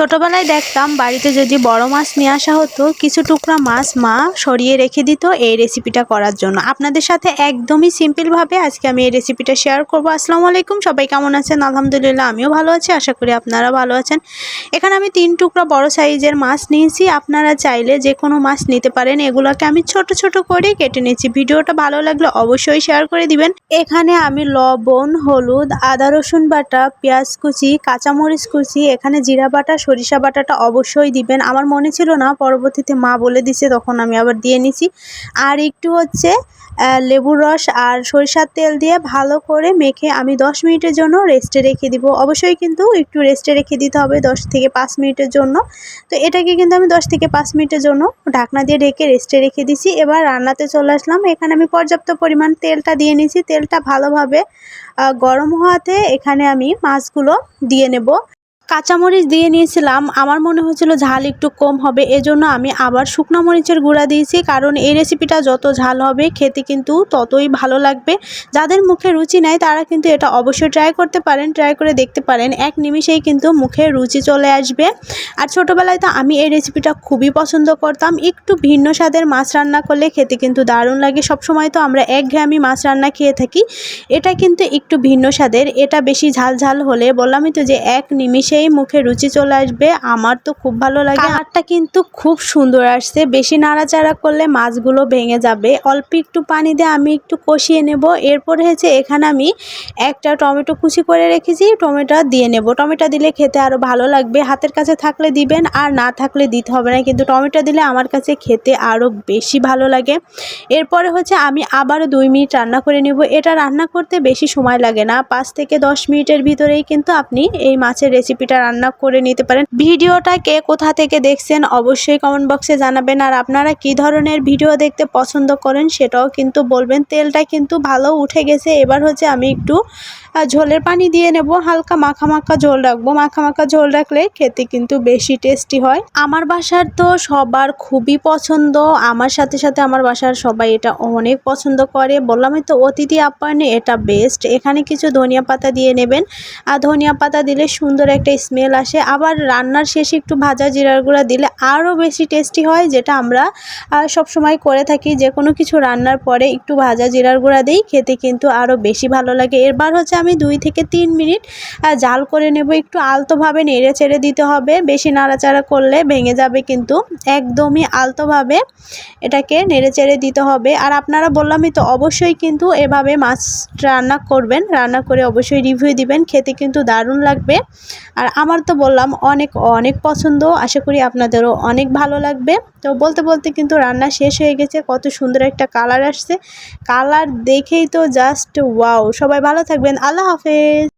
ছোটবেলায় দেখতাম বাড়িতে যদি বড় মাছ নিয়ে আসা হতো, কিছু টুকরা মাছ মা সরিয়ে রেখে দিত এই রেসিপিটা করার জন্য। আপনাদের সাথে একদমই সিম্পলভাবে আজকে আমি এই রেসিপিটা শেয়ার করব। আসসালামু আলাইকুম, সবাই কেমন আছেন? আলহামদুলিল্লাহ, আমিও ভালো আছি, আশা করি আপনারা ভালো আছেন। এখানে আমি তিন টুকরা বড় সাইজের মাছ নিয়েছি। আপনারা চাইলে যে কোনো মাছ নিতে পারেন। এগুলোকে আমি ছোট ছোট করে কেটে নিয়েছি। ভিডিওটা ভালো লাগলে অবশ্যই শেয়ার করে দিবেন। এখানে আমি লবণ, হলুদ, আদা, রসুন বাটা, পেঁয়াজ কুচি, কাঁচামরিচ কুচি, এখানে জিরা বাটা সরিষা বাটাটা অবশ্যই দিবেন। আমার মনে ছিল না, পরবর্তীতে মা বলে দিছে, তখন আমি আবার দিয়ে নিছি। আর একটু হচ্ছে লেবুর রস আর সরিষার তেল দিয়ে ভালো করে মেখে আমি দশ মিনিটের জন্য রেস্টে রেখে দিব। অবশ্যই কিন্তু একটু রেস্টে রেখে দিতে হবে দশ থেকে পাঁচ মিনিটের জন্য। তো এটাকে কিন্তু আমি দশ থেকে পাঁচ মিনিটের জন্য ঢাকনা দিয়ে ঢেকে রেস্টে রেখে দিছি। এবার রান্নাতে চলে আসলাম। এখানে আমি পর্যাপ্ত পরিমাণ তেলটা দিয়ে নিছি। তেলটা ভালোভাবে গরম হওয়াতে এখানে আমি মাছগুলো দিয়ে নেব। কাঁচামরিচ দিয়ে নিয়েছিলাম। আমার মনে হয়েছিল ঝাল একটু কম হবে, এজন্য আমি আবার শুকনো মরিচের গুঁড়া দিয়েছি। কারণ এই রেসিপিটা যত ঝাল হবে, খেতে কিন্তু ততই ভালো লাগবে। যাদের মুখে রুচি নাই, তারা কিন্তু এটা অবশ্যই ট্রাই করতে পারেন ট্রাই করে দেখতে পারেন। এক নিমিষেই কিন্তু মুখে রুচি চলে আসবে। আর ছোটোবেলায় তো আমি এই রেসিপিটা খুবই পছন্দ করতাম। একটু ভিন্ন স্বাদের মাছ রান্না করলে খেতে কিন্তু দারুণ লাগে। সবসময় তো আমরা এক ঘামি মাছ রান্না খেয়ে থাকি। এটা কিন্তু একটু ভিন্ন স্বাদের। এটা বেশি ঝাল ঝাল হলে, বললামই তো যে এক নিমিষে খেয়েই মুখে রুচি চলে আসবে। আমার তো খুব ভালো লাগে। কালারটা কিন্তু খুব সুন্দর আসছে। বেশি নাড়াচাড়া করলে মাছগুলো ভেঙে যাবে। অল্প একটু পানি দিয়ে আমি একটু কষিয়ে নেব। এরপরে হচ্ছে এখানে আমি একটা টমেটো কুচি করে রেখেছি। টমেটো দিয়ে নেব। টমেটো দিলে খেতে আরও ভালো লাগবে। হাতের কাছে থাকলে দিবেন, আর না থাকলে দিতে হবে না। কিন্তু টমেটো দিলে আমার কাছে খেতে আরও বেশি ভালো লাগে। এরপরে হচ্ছে আমি আবারও দুই মিনিট রান্না করে নেব। এটা রান্না করতে বেশি সময় লাগে না। পাঁচ থেকে দশ মিনিটের ভিতরেই কিন্তু আপনি এই মাছের রেসিপিটা রেসিপিটা রান্না করে নিতে পারেন। ভিডিওটা কে কোথা থেকে দেখছেন অবশ্যই কমেন্ট বক্সে জানাবেন। আর আপনারা কি ধরনের ভিডিও দেখতে পছন্দ করেন সেটাও কিন্তু বলবেন। তেলটা কিন্তু ভালো উঠে গেছে। এবার হচ্ছে আমি একটু ঝোলের পানি দিয়ে নেব। হালকা মাখা মাখা ঝোল রাখব। মাখা মাখা ঝোল রাখলে খেতে কিন্তু বেশি টেস্টি হয়। আমার বাসার তো সবার খুবই পছন্দ। আমার সাথে সাথে আমার বাসার সবাই এটা অনেক পছন্দ করে। বললামই তো অতিথি আপ্যায়নে এটা বেস্ট এখানে কিছু ধনিয়া পাতা দিয়ে নেবেন। আর ধনিয়া পাতা দিলে সুন্দর একটা স্মেল আসে। আবার রান্নার শেষে একটু ভাজা জিরার গুঁড়া দিলে আরও বেশি টেস্টি হয়, যেটা আমরা সব সময় করে থাকি। যে কোনো কিছু রান্নার পরে একটু ভাজা জিরার গুঁড়া দিই, খেতে কিন্তু আরও বেশি ভালো লাগে। এরবার হচ্ছে আমি দুই থেকে তিন মিনিট জাল করে নেব। একটু আলতোভাবে নেড়ে ছেড়ে দিতে হবে। বেশি নাড়াচাড়া করলে ভেঙে যাবে কিন্তু একদমই আলতোভাবে এটাকে নেড়ে চেড়ে দিতে হবে। আর আপনারা বললামই তো, অবশ্যই কিন্তু এভাবে মাছ রান্না করবেন। রান্না করে অবশ্যই রিভিউ দিবেন। খেতে কিন্তু দারুণ লাগবে। আর আমার তো বললাম অনেক অনেক পছন্দ। আশা করি আপনাদেরও অনেক ভালো লাগবে। তো বলতে বলতে কিন্তু রান্না শেষ হয়ে গেছে। কত সুন্দর একটা কালার আসছে। কালার দেখেই তো জাস্ট ওয়াও সবাই ভালো থাকবেন। আল্লাহ হাফেজ!